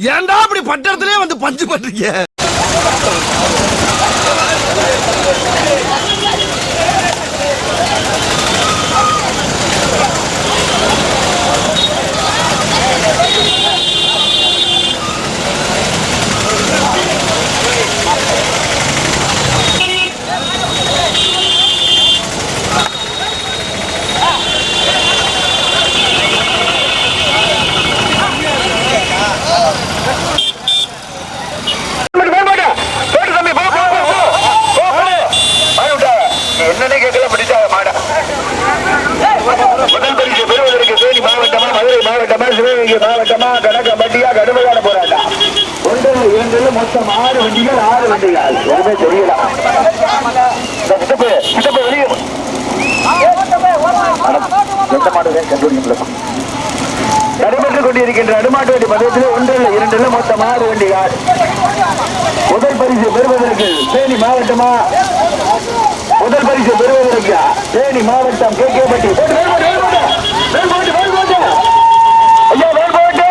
ஏன்டா அப்படி பட்டத்திலே வந்து பஞ்சு பண்றீங்க என்னன்னு கேட்கல பிடிச்சாங்க மாட முதல் பரிசு பெறுவதற்கு தேனி மாவட்டமா மதுரை மாவட்டமா சிவகங்கை மாவட்டமா கணக்கம்பட்டியா கடுமையான போராட்டம் ஒன்று இரண்டு மொத்தம் ஆறு வண்டிகள் ஆறு வண்டிகள் எதுவுமே தெரியல இந்த சித்தப்பு சித்தப்பு வெளியே எந்த மாடு கண்டுபிடிக்கலாம் நடைபெற்றுக் கொண்டிருக்கின்ற அடுமாட்டு வண்டி பந்தயத்தில் ஒன்றில் இரண்டில் மொத்தம் ஆறு வண்டிகள் முதல் பரிசு பெறுவதற்கு தேனி மாவட்டமா முதல் பரிசு பெறுவதற்கு தேனி மாவட்டம் கே கே பட்டி ஐயா வேல்போட்டு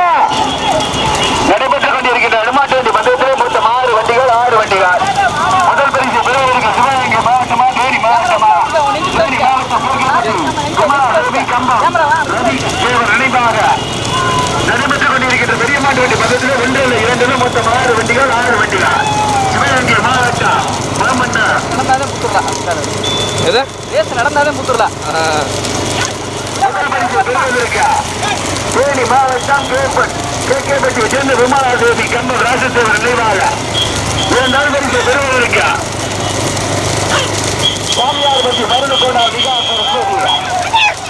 நடைபெற்றுக் கொண்டிருக்கின்ற அடுமாட்டு வண்டி பந்தயத்தில் மொத்தம் ஆறு வண்டிகள் ஆறு வண்டிகள் முதல் பரிசு பெறுவதற்கு சிவகங்கை மாவட்டமா தேனி மாவட்டமா தேனி மாவட்டம் கே கே பட்டி குமார் ரவி கம்பம் ரவி தேவர் நினைவாக நடைபெற்றுக் கொண்டிருக்கின்ற பெரிய மாட்டு வண்டி பந்தயத்தில் ஒன்றில் இரண்டில் மொத்தம் ஆறு வண்டிகள் ஆறு வண்டிகள் சிவகங்கை மாவட்டம் மாமன்னா நடந்தாலே முத்துடலாம் எது? ரேஸ் நடந்தாலே முத்துடலாம் தேனி மாவட்டம் கேகேபட்டியை சேர்ந்த விமானாதேவி கம்பம் ராசத்தேவர் நினைவாக. இரண்டாவது பரிசு பெறுவதற்கு சாமியார் பற்றி மருந்து விகாஸ்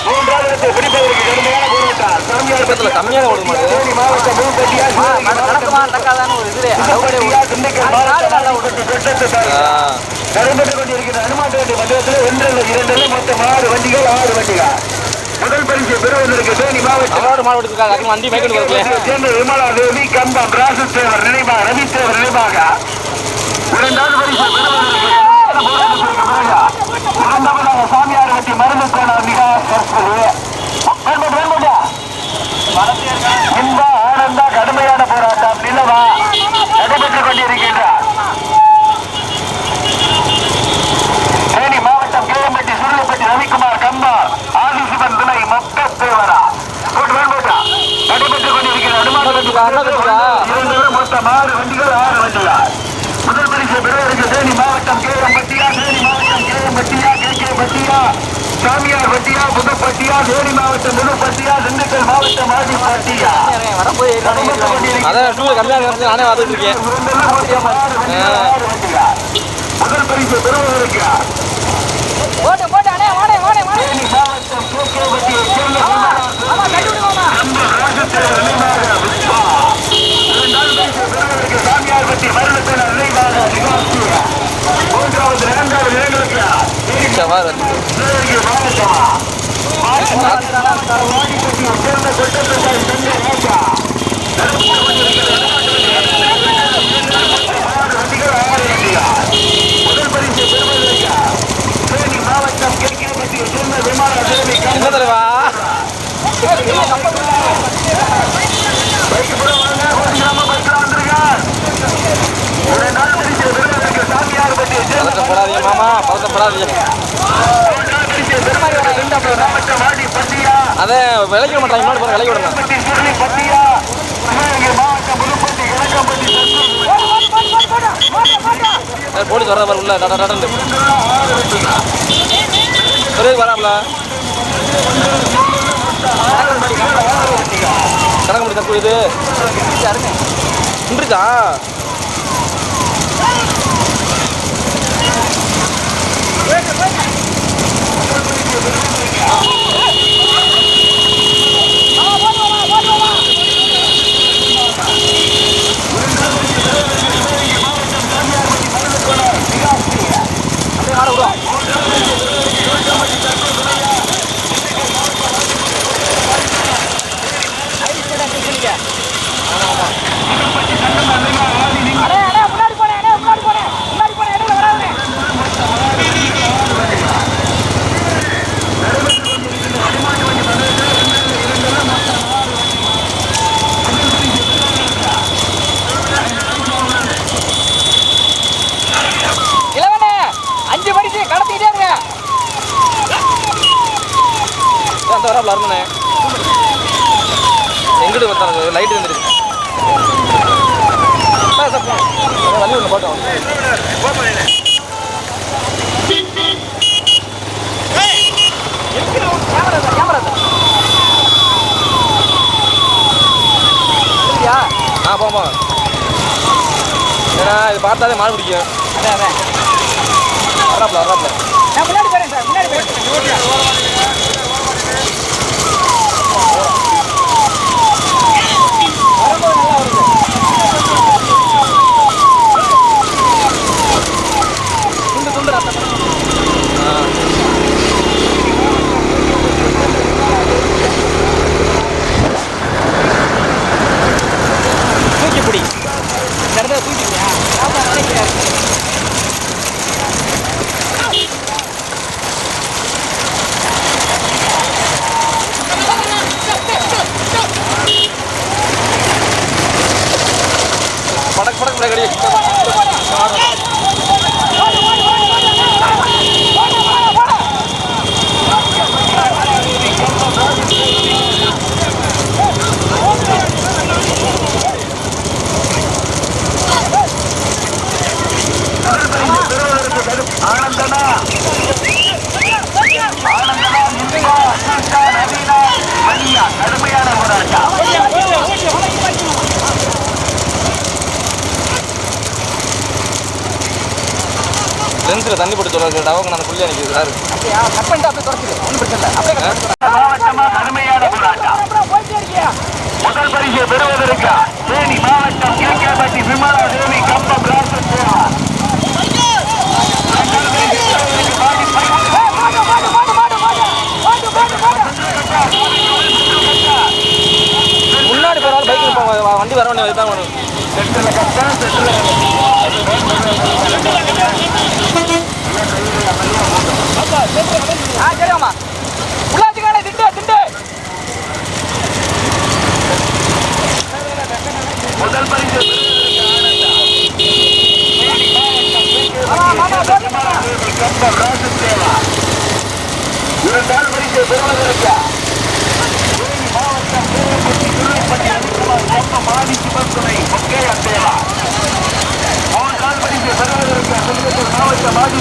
மூன்றாவது பிடிப்பதற்கு கடுமையான போராட்டம். சாமியார் பற்றி கம்மியாக ஓட மாட்டேங்குது. தேனி மாவட்டம் முழுப்பட்டியா நடக்குமா? நடக்காதான்னு ஒரு இதுல அதோட திண்டுக்கல் மாவட்டம் நடைபெற்றுக் கொண்டிருக்கிற அனுமாட்டு வண்டி மண்டலத்தில் ஒன்றில் இரண்டில் மொத்தம் ஆறு வண்டிகள் ஆறு வண்டிகள். முதல் பரிசு பெறுவதற்கு தேனி மாவட்டம் மாவட்டத்துக்காக வண்டி சேர்ந்த விமலா தேவி கம்பம் ராசத்தேவர் நினைவாக ரவித்தேவர் நினைவாக இரண்டாவது பரிசு பெறுவதற்கு இரண்டாவதாக சாமியார் வெட்டி மருந்து கோணம் மிக வேண்பட்டு வேண்பட்டா இந்த ஆனந்த கடுமையான போராட்டம் நிலவா நடைபெற்றுக் கொண்டிருக்கின்றார் தேனி மாவட்டம் கேஎம்பட்டி சுருளப்பட்டி ரவிக்குமார் கம்பா ஆதிசிவன் துணை மொக்க தேவரா போட்டு வேண்பட்டா நடைபெற்றுக் கொண்டிருக்கிற அண்ணா இரண்டு மொத்தம் ஆறு வண்டிகள் ஆறு வண்டிகள் முதல் பரிசு பெறுவதற்கு தேனி மாவட்டம் கேஎம்பட்டியா தேனி மாவட்டம் கேஎம்பட்டியா கே கே பட்டியா சாமியார் பட்டியா புதுப்பட்டியா தேனி மாவட்டம் புதுப்பட்டியா திண்டுக்கல் மாவட்டம் ஆதிப்பட்டியா வரும்போது அதான் டூ கம்மியாக இருந்து நானே வந்துட்டு இருக்கேன் முதல் பரிசு பெறுவதற்கு போட்டு போட்டு அண்ணே வாடே வாடே வாடே தேனி மாவட்டம் கேகேபட்டியை சேர்ந்த ஆமா கட்டி விடுவாமா நம்ம ராஜத்தேவர் நினைவாக விஸ்வா. இரண்டாவது பரிசு பெறுவதற்கு சாமியார்பட்டி மருதத்தேவர் நினைவாக நிகாசியா. மூன்றாவது இரண்டாவது இடங்களுக்கு சிவகங்கை பதட்டப்படாதீங்க மாமா பதட்டப்படாதீங்க. அதை விலைக்கு விட மாட்டாங்க முன்னாடி போற விடணும் போலீஸ் வர பாரு உள்ள டட டடன்னு. ஒரே வராமல. கணக்கு முடி தப்பு இது. 拿走不走 பார்த்தாலே மாடு பிடிக்கும். வராப்ல வராப்ல தூக்கி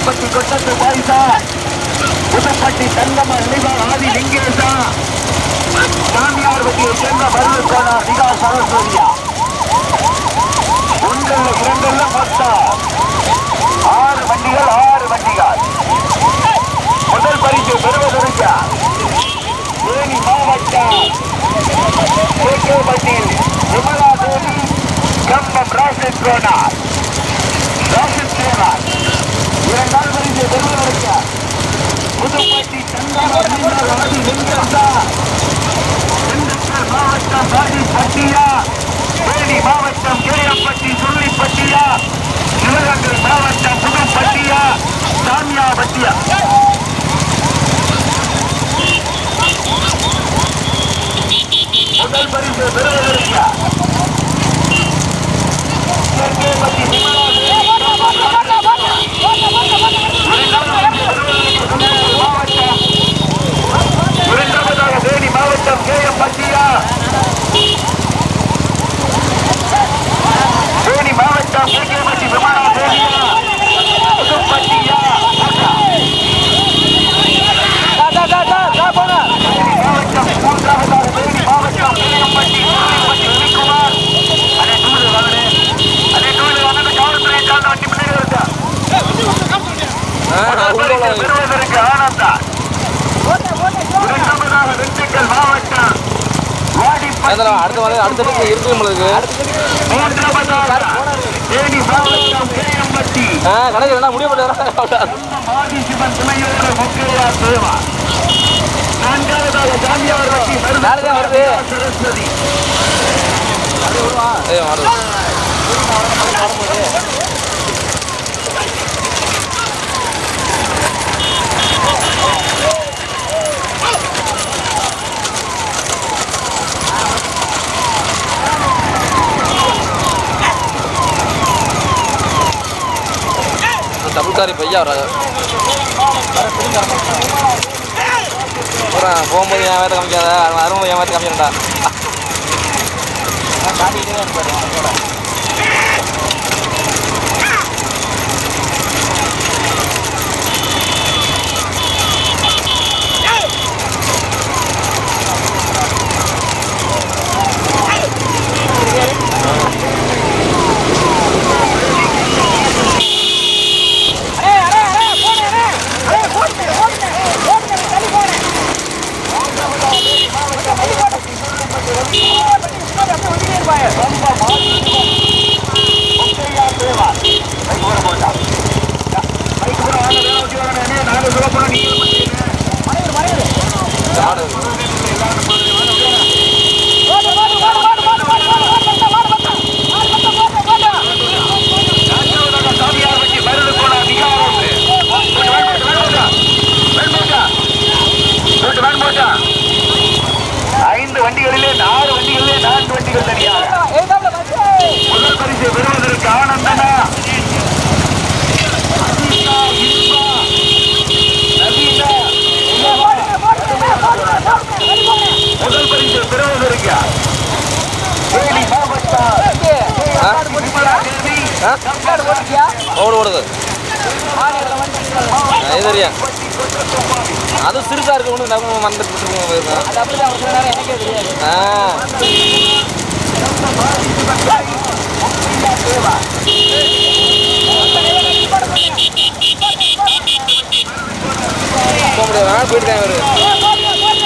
மாவட்டம் கொட்டத்து பாய்சா புதுப்பட்டி தங்கம நிகா ஆதி லிங்கேசா சாமியார் பட்டியை சேர்ந்த மருந்துக்கான கோணா நிகா சரஸ்வதியா. ஒன்றல்ல இரண்டல்ல மொத்தம் ஆறு வண்டிகள் ஆறு வண்டிகள். முதல் பரிசு பெறுவதற்கு தேனி மாவட்டம் கேகேபட்டி விமலா தேவி கம்பம் ராசன் கோனார் ராசன் கோனார் இரண்டாவது பரிசு பெறுவதற்கு புதுப்பட்டி தங்கம லிங்கேசா திண்டுக்கல் மாவட்டம் பாடிப்பட்டியா தேனி மாவட்டம் கேயப்பட்டி சுள்ளிப்பட்டியா சிவகங்கை மாவட்டம் புதுப்பட்டியா. சாமியாபட்டியா முதல் பரிசு பெறுவதற்கு கேகேபட்டி விமலா மாவட்டம் இரண்டாவதாக தேனி மாவட்டம் கேஎம் பட்டியா தேனி மாவட்டம் கேகேபட்டி விமானா தேனியா புதுப்பட்டியா மாவட்டம் மூன்றாவதாக தேனி மாவட்டம் கேஎம்பட்டி சூரியப்பட்டி ரவிக்குமார் அதே டூலு வாங்கனே அதே டூலு வாங்க காவல்துறை சார்ந்த வண்டி முன்னாடி வருதா பெறுவதற்கு ஆனந்தா இரண்டாவதாக திண்டுக்கல் மாவட்டம் வாடிப்பட்டி அதில் அடுத்த மாதிரி அடுத்த இடத்துல இருக்கு உங்களுக்கு மூன்றாவதாக தேனி மாவட்டம் கேஎம்பட்டி ஆ கணக்கு என்ன முடிவு பண்ணி துணையோடு முக்கையா தேவா நான்காவதாக வருது. சரஸ்வதி டபுள்காரி பையா வராது அப்புறம் போகும்போது என் வேலை காமிக்காத அருமை என் வேலை காமிக்கிறேன்டா காட்டிக்கிட்டே இருப்பாரு அவங்களோட. ஐந்து வண்டிகளிலே நாலு வண்டிகளிலே நான்கு வண்டிகள் தனியாக முதல் பரிசு பெறுவதற்கு ஆனந்தனா அசீஷா, இன்பா, நவீனா, முதல் பரிசு பெறுவதற்கு தேனி மாவட்டம் விமலா தேவி ஓடு ஓடுது. அது தெரியும் அது சிறுசா இருக்கு ஒன்று நம்ம மறந்துட்டு போயிருக்கோம் ஆ. போக முடியாது போயிருக்காங்க இவரு.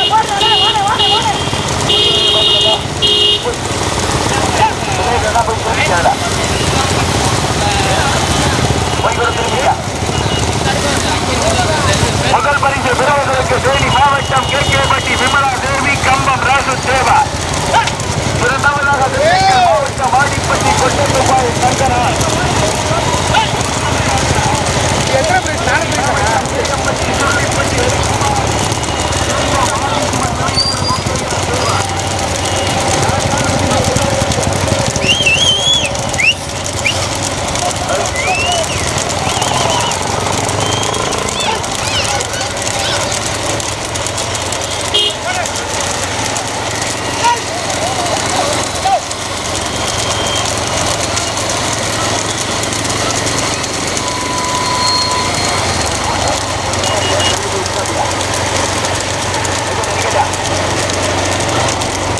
முதல் பரிசு பெறுவதற்கு தேனி மாவட்டம் கே கே பட்டி விமலா தேவி கம்பம் ராசு தேவா இரண்டாவதாக மாவட்டம் வாடிப்பட்டி கொட்டத்துப்பாய் சங்கரா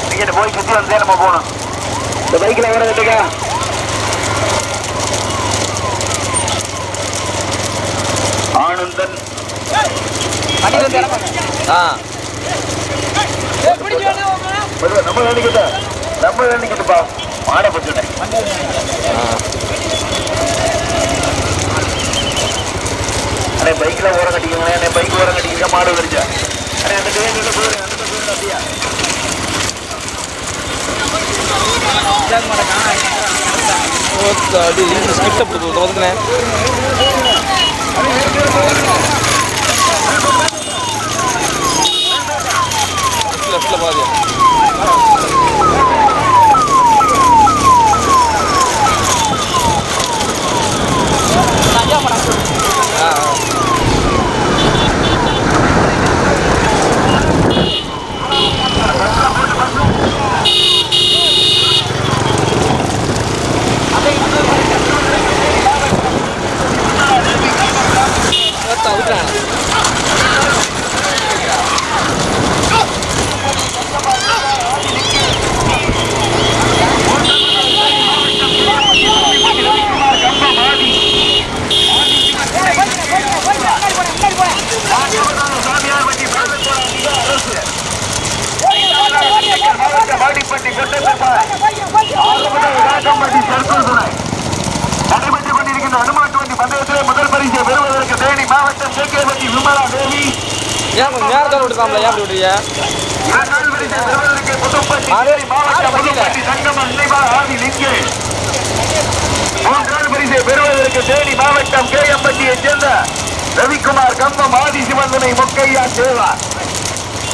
இங்கிட்டு போய் சுத்தி வந்து நம்ம போகணும் இந்த பைக்ல வர கட்டுங்க ஆனந்தன் வண்டி வந்து இறப்பாங்க ஆ வருவா, நம்ம வேண்டிக்கிட்ட நம்ம வேண்டிக்கிட்டுப்பா மாட பச்சுனேன் அண்ணே பைக்ல ஓரம் கட்டிக்கோங்களேன் அண்ணே பைக் ஓரம் கட்டிக்க மாடு வந்துருச்சா அண்ணே அந்த கையில போயிரு அந்த போயிரு அப்படியா அது ஸ்கிப்ட் அப்படி ஒதுக்குனேன் லெஃப்ட்ல பாதி ஆ ஒருத்தன் விட்டுறான் சாமியார் வண்டி மாவட்ட வாடிப்பட்டி கொட்டத்தப்பாய் ராஜம்பட்டி சர்க்குள் துணை நடைபெற்றுக் கொண்டிருக்கின்ற அனுமாட்டு வண்டி பந்தயத்திலே முதல் பரிசை பெறுவதற்கு தேனி மாவட்டம் கேகேபட்டி விமலா தேவி. ஏன் கொஞ்சம் நேரத்தோட விட்டுருக்காங்களா ஏன் விட்டுறீங்க இரண்டாவது பரிசை பெறுவதற்கு புதுப்பட்டி தேனி மாவட்டம் புதுப்பட்டி சங்கமம் நினைவா ஆதி லிங்கே மூன்றாவது பரிசை பெறுவதற்கு தேனி மாவட்டம் கேஎம்பட்டியைச் சேர்ந்த ரவிக்குமார் கம்பம் ஆதி சிவந்தனை முக்கையா சேவா.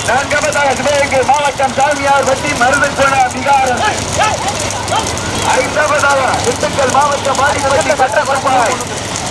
நான்காவதாக சிவகங்கை மாவட்டம் சாமியார் பட்டி பிகாரன் ஐந்தாவதாக திண்டுக்கல் மாவட்டம் மாடிப்பட்டி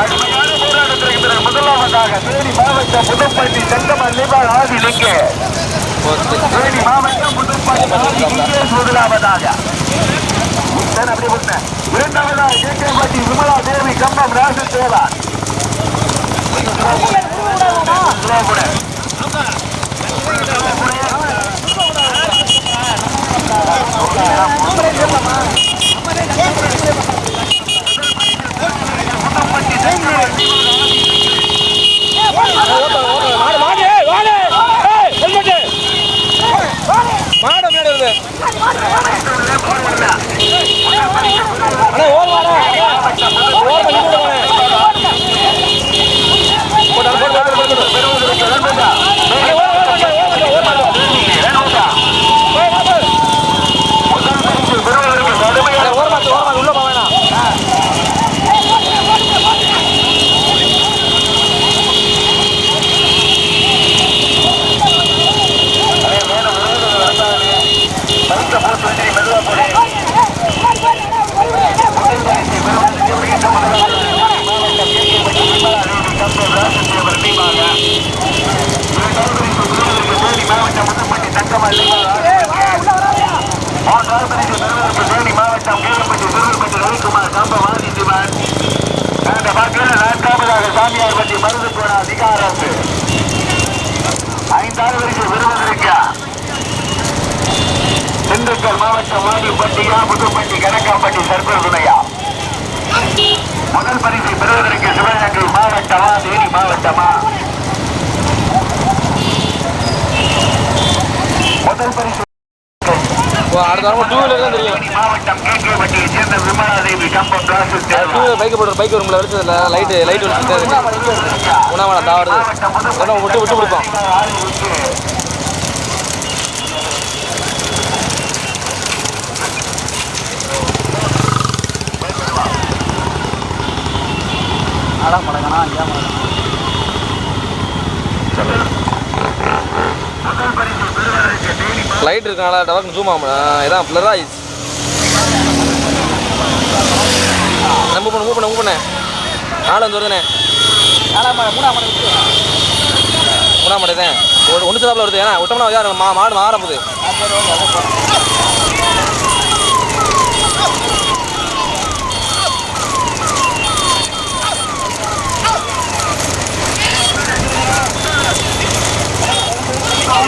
கடுமையான போராட்டத்திற்கு பிறகு முதலாவதாக தேனி மாவட்டம் புதுப்பட்டி செங்கமல் நிபால் ஆதி லிங்கே தேனி மாவட்டம் புதுப்பட்டி ஆதி லிங்கே முதலாவதாக சரி, அப்படியே விட்டுனேன். இரண்டாவதாக கே கே பட்டி விமலா தேவி கம்பம் ராசு தேவா துரோபுட. மாடு மாடு ஏய் வாடு ஏய் ஹெல்மெட் மாடு முன்னாடி வருது அண்ணா ஓர் மாடு ஓர் பண்ணி போடு போடு போடு போடு போடு போடு அண்ணா, ஓர் மாடு, ஓர் மாடு, ஓர் மாடு. வேணும்டா. போய், வா, போய். முதல் பரிசு பெறுவதற்கு கடுமையான அண்ணா, ஓர் மாடு, ஓர் மாடு, உள்ள போக வேணாம் பரிசை போட்டு வச்சு மெதுவா போடு. முதல் பரிசை பெறுவதற்கு வீட்டு முதலாளி மாவட்டம் கே கே பட்டி விமலா தேவி கம்பம் ராசு தேவர் தீபாக இரண்டாவது பரிசு பெறுவதற்கு தேனி மாவட்டம் புதுப்பட்டி தங்கமல்லி மூன்றாவது பரிசு பெறுவதற்கு தேனி மாவட்டம் கீழப்பட்டி சிறுவர்பட்டி ரவிக்குமார் கம்பம் ஆதி சிவன் அந்த பாக்கியில் நான்காவதாக சாமியார்பட்டி மருதுபுர அதிகாரம் ஐந்தாறு வரைக்கும் பெறுவதற்கு திண்டுக்கல் மாவட்டம் வாடிப்பட்டியா புதுப்பட்டி கணக்காம்பட்டி சர்க்கல் துணையா முதல் பரிசு பெறுவதற்கு சிவகங்கை மாவட்டமா தேனி மாவட்டமா? முதல் பரிசு மாவட்டம் கேகேப்பட்டியை சேர்ந்த விமலாதேவி கம்பம் ராசு பைக் போடுற பைக் வரும்ல லைட்டு லைட் உணவான ஏன்னா விட்டு விட்டு பிடிப்போம் ஆடா மடங்கண்ணா ஐயா மடங்கண்ணா லைட் இருக்கனால டவக்கு ஜூம் ஆகும் இதான் பிளரா ஐஸ் மூவ் பண்ணு மூவ் பண்ணு மூவ் பண்ணு. நாலு வந்து வருதுண்ணே. மூணாம் மடை தான் ஒரு ஒன்று சிலாப்பில் வருது. ஏன்னா விட்டோம்னா யார் மா மாடு மாற போகுது.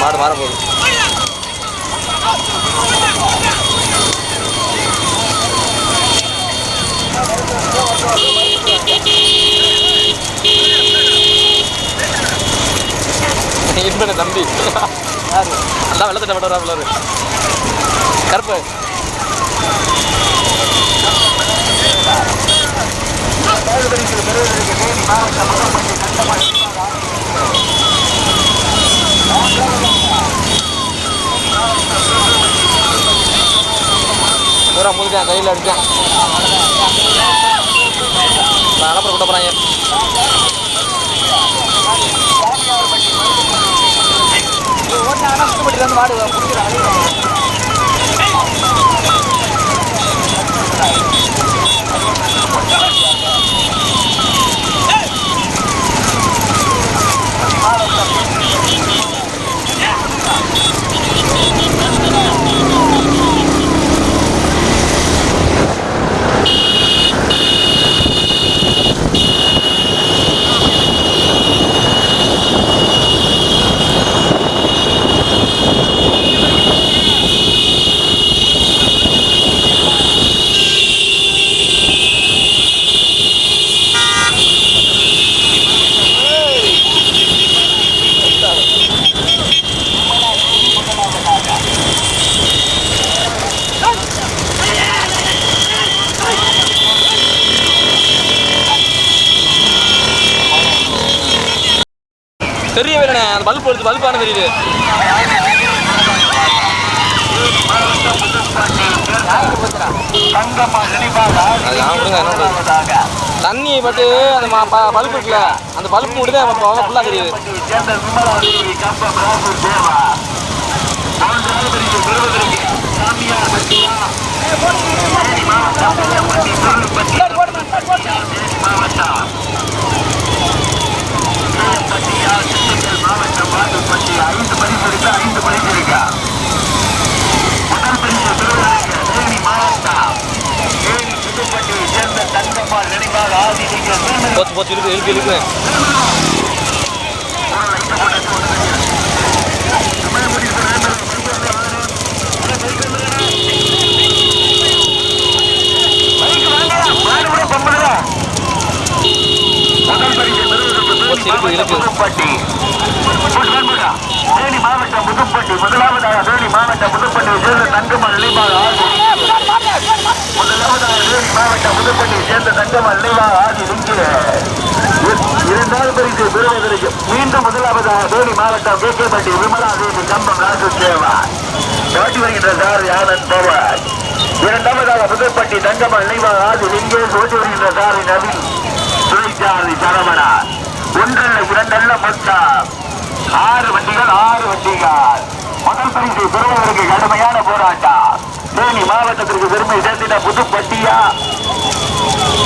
மாடு மாற போகுது. இன்பன தம்பி? அதான் வெள்ளத்திட்ட மட்டும் வராப்புல கருப்பு. மாவட்டம் முதுக்கேன் கையில் அடித்தான் நான் அனுப்புற விட்ட போகிறாங்க ஓட்டினாங்கன்னா சுத்தப்பட்டு மாடு முதல் தெரியவே இல்லைண்ணே அந்த பல்ப் எடுத்து பல்பான தெரியுது. தங்கம்மா தண்ணி பட்டு அந்த பல்ப் இருக்குல்ல அந்த பல்ப் மட்டும் தான் ஃபுல்லாக தெரியுது. மாவட்டம் விமலா தேவி கம்பம் ராகு தேவா மூன்றாவது பரிசு பெறுவதற்கு சாமியார் பட்டியா தேனி மாவட்டம் பள்ளப்பட்டி பொருள்பட்டி தேனி மாவட்டம் கேஎம்பட்டியா திண்டுக்கல் மாவட்டம் வாட்டுப்பட்டி ஐந்து பரிசு இருக்கு ஐந்து பரிசு இருக்கா முதல் பரிசு தேனி தேனி புதுப்பட்டியை சேர்ந்த தங்கம்மாள் நினைவாக ஆதி நீங்கள் போச்சு போச்சு இருக்கு இருக்கு இருக்கு போச்சு இருக்கு புதுப்பட்டி தேனி மாவட்டம் புதுப்பட்டி முதலாவதாக தேனி மாவட்டம் புதுப்பட்டியை சேர்ந்த தங்கம்மாள் நினைவாக ஆதி முதலாவதாக தேனி மாவட்டம் புதுப்பட்டியை சேர்ந்த தங்கம்மாள் நினைவாக ஆதி லிங்கு இரண்டாவது பரிசு பெறுவதற்கு மீண்டும் முதலாவதாக தேனி மாவட்டம் கேகேபட்டி விமலா தேவி கம்பம் ராசு சேவா காட்டி வருகின்ற சார் ஆனந்த் பவார். இரண்டாவதாக புதுப்பட்டி தங்கம்மாள் நினைவாக ஆதி லிங்கேஷ் ஓட்டி வருகின்ற சாரி நவீன். துணைச்சாரதி சரவணா ஒன்றல்ல இரண்டல்ல மொத்தம் ஆறு வண்டிகள் ஆறு வண்டிகள் முதல் பரிசு பெறுவதற்கு கடுமையான போராட்டம். தேனி மாவட்டத்திற்கு பெருமை சேர்த்திட புதுப்பட்டியா?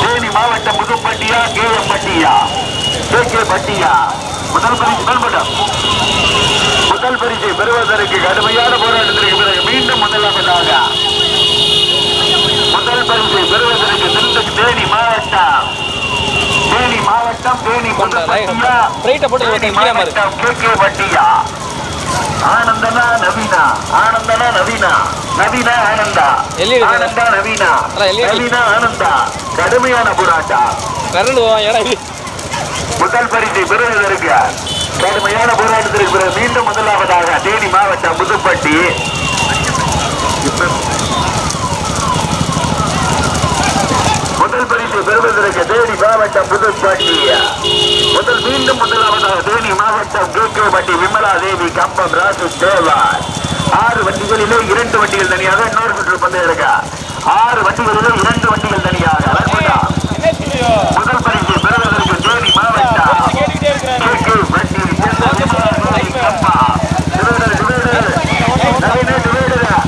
தேனி மாவட்டம் புதுப்பட்டியா கே எம் பட்டியா கே. கே. பட்டியா. முதல் பரிசு பெறப்படும் முதல் பரிசை பெறுவதற்கு கடுமையான போராட்டத்திற்கு பிறகு மீண்டும் முதலாவதாக முதல் பரிசை பெறுவதற்கு திண்டு தேனி மாவட்டம். தேனி மாவட்டம் தேனி போட்டு மாறு. மாவட்டம் கே. கே. பட்டியா. ஆனந்தனா நவீனா? ஆனந்தனா நவீனா? நவீனா ஆனந்தா? ஆனந்தா நவீனா. நவீனா ஆனந்தா? கடுமையான இது. முதல் பரிசை பெறுவதற்கு கடுமையான போராட்டத்திற்கு பிறகு மீண்டும் முதலாவதாக தேனி மாவட்டம் புதுப்பட்டி முதல் பரிசை பெறுவதற்கு தேனி மாவட்டம் புதுப்பட்டி முதல் மீண்டும் முதலாவதாக தேனி மாவட்டம் கேகேபட்டி விமலா தேவி கம்பம் ராசு தேவார். ஆறு வண்டிகளிலே இரண்டு வண்டிகள் தனியாக இன்னொரு சுற்று பந்தயம் எடுக்க. ஆறு வண்டிகளிலே இரண்டு வண்டிகள் தனியாக. முதல் பரிசை பெறுவதற்கு தேனி மாவட்டம் கேகே வண்டி சேர்ந்த விமலா தேவி கம்பம். Divider, divider. நவீன டிவைடர்.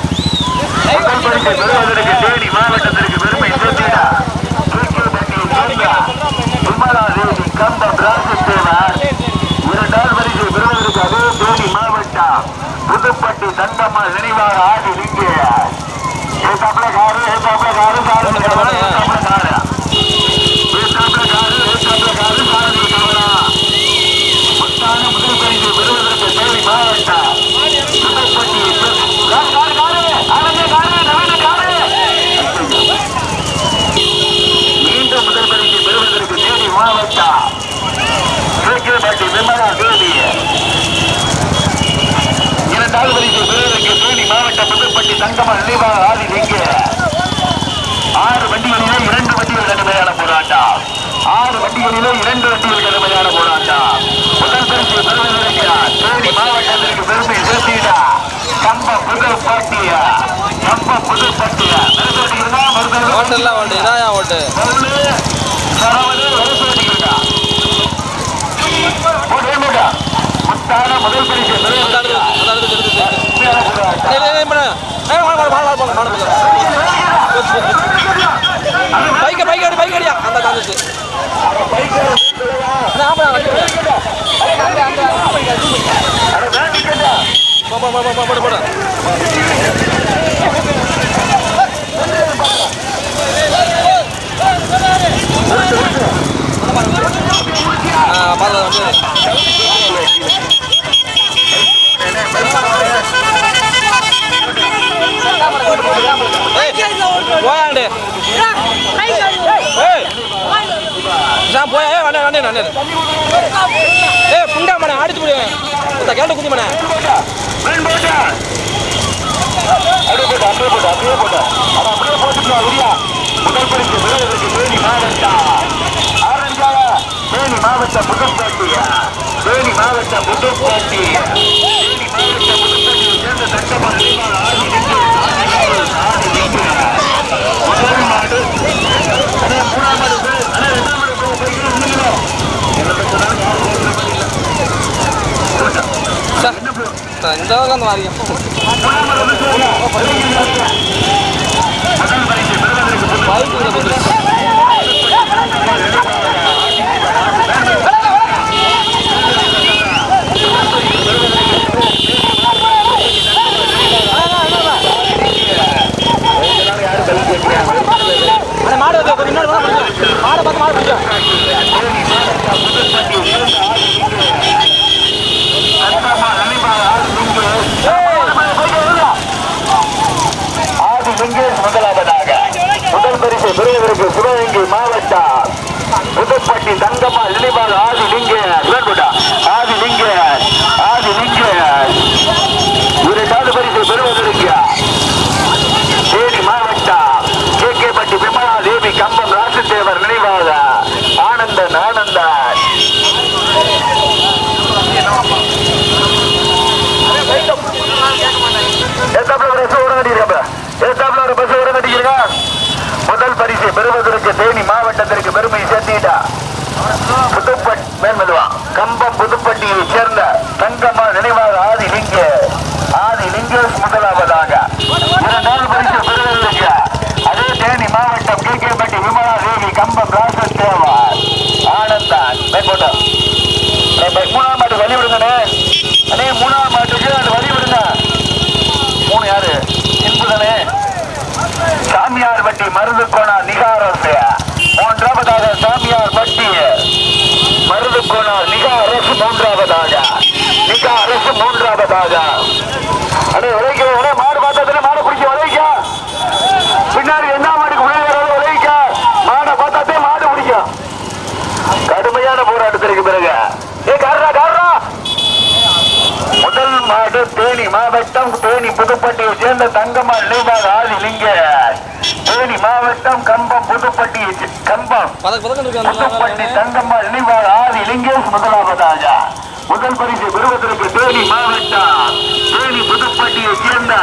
முதல் பரிசை பெறுவதற்கு தேனி மாவட்டத்திற்கு பெருமை சேர்த்திட கேகே வண்டியை சேர்ந்த விமலா தேவி கம்பம் இரண்டாவது பரிசை பெறுவதற்கு அதே தேனி மாவட்டம் புதுப்பட்டி தங்கம்மா நினைவாக ஆடி இங்கே ஏத்தாப்புல காரு ஏத்தாப்புல காரு சாரு ஏத்தாப்புல காரு ஏத்தாப்புல காரு ஏத்தாப்புல காரு சாரு முத்தான முதல் பரிசு பெறுவதற்கு தேனி மாவட்டம் புதுப்பட்டி காரு காரு காரு ஆனந்த காரு நவீன காரு மீண்டும் முதல் பரிசு பெறுவதற்கு தேனி மாவட்டம் கேகேபட்டி விமலா தேவி இரண்டாவது பரிசு பெறுவதற்கு தேனி தங்கமன் நினைவாக ஆதி எங்கே ஆறு வண்டிகளிலே இரண்டு வண்டிகள் கடுமையான போராட்டம். ஆறு வண்டிகளிலே இரண்டு வண்டிகள் கடுமையான போராட்டம். முதல் பரிசு பெறுவதற்கு தேனி மாவட்டத்திற்கு பெருமை சேர்த்தீடா கம்ப மருத்துவ ஓட்டெல்லாம் ஓட்டு இதான் ஓட்டு? சரவணு. முத்தான முதல் பரிசு பெறுவதற்கு அடுத்து அந்த அடுத்து பைக் அடி பைக் அடியா அந்த காந்துச்சு பரிசு பெறுவதற்கு தேனி மாவட்டம் ஆரஞ்சால தேனி மாவட்டம் புதுப்பேட்டை தேனி மாவட்டம் புதுக்கோட்டை தேனி மாவட்டம் புதுக்கோட்டையை சேர்ந்த முதல் மாடு மூணாம் மாடு மாடு போய்க்கிறோம் சார் இந்த பக்கம் Ay, bueno, pues... பரிசு சிவகங்கை மாவட்டம் புதுப்பட்டி தங்கம்மா நினைவாக ஆதி லிங்கேஷ் வேண்டுடா ஆதி லிங்கேஷ் ஆதி லிங்கேஷ் இரண்டாவது பரிசு பெறுவதற்கு தேனி மாவட்டம் கே கே பட்டி விமலா தேவி கம்பம் ராசுதேவர் நினைவாக ஆனந்தன் ஆனந்தன் எத்தாப்புல ஒரு பஸ் ஓட கட்டிருக்கா எத்தாப்புல ஒரு பஸ் ஓட கட்டிக்கிறா முதல் பரிசு பெறுவதற்கு தேனி மாவட்டத்திற்கு பெருமை சேர்த்துக்கிட்டா புதுப்பட் மேன்மதுவா கம்பம் புதுப்பட்டியை சேர்ந்த தங்கம்மா நினைவாக ஆதி லிங்க ஆதி லிங்கேஷ் முதலாவதாக இரண்டாவது பரிசு பெறுவதற்கு அதே தேனி மாவட்டம் கே கே பட்டி விமலா தேவி கம்பம் ராசன் தேவா ஆனந்தான் மேற்கொண்டோம் மூணாம் மாட்டு வழி விடுங்கண்ணே அண்ணே மூணாம் மாட்டுக்கு அது வழி விடுங்க மூணு யாரு என்பதனே சாமியார் வட்டி மருது கோணா நிகாரசு மூன்றாவதாக சாமியார் வட்டி மருது கோணா நிகா அரசு மூன்றாவதாக நிகா அரசு மூன்றாவதாக அடே உழைக்க உடனே மாடு பார்த்ததுல மாடு பிடிக்க உழைக்க பின்னாடி என்ன மாடுக்கு முன்னாடி உழைக்க மாடை பார்த்தாதே மாடு பிடிக்கும் கடுமையான போராட்டத்திற்கு பிறகு. ஏ காரா காரா முதல் மாடு தேனி மாவட்டம் தேனி புதுப்பட்டியை சேர்ந்த தங்கம்மாள் நினைவாக ஆதி லிங்க தேனி மாவட்டம் கம்பம் புதுப்பட்டி கம்பம். புதுப்பட்டி தங்கம்மாள் நினைவாக ஆதி லிங்கேஷ் முதலாவதாக. முதல் பரிசு பெறுவதற்கு தேனி மாவட்டம் தேனி புதுப்பட்டியை சேர்ந்த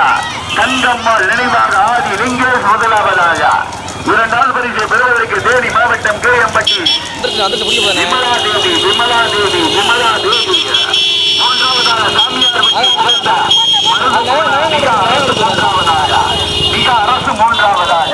கங்கம்மாள் நினைவாக ஆதி லிங்கேஷ் முதலாவதாக. இரண்டாவது பரிசு பெறுவதற்கு தேனி மாவட்டம் கேஎம்பட்டி. விமலா தேவி விமலா தேவி விமலா தேவி. மூன்றாவதாக சாமியார் மிக அரசு மூன்றாவதாக.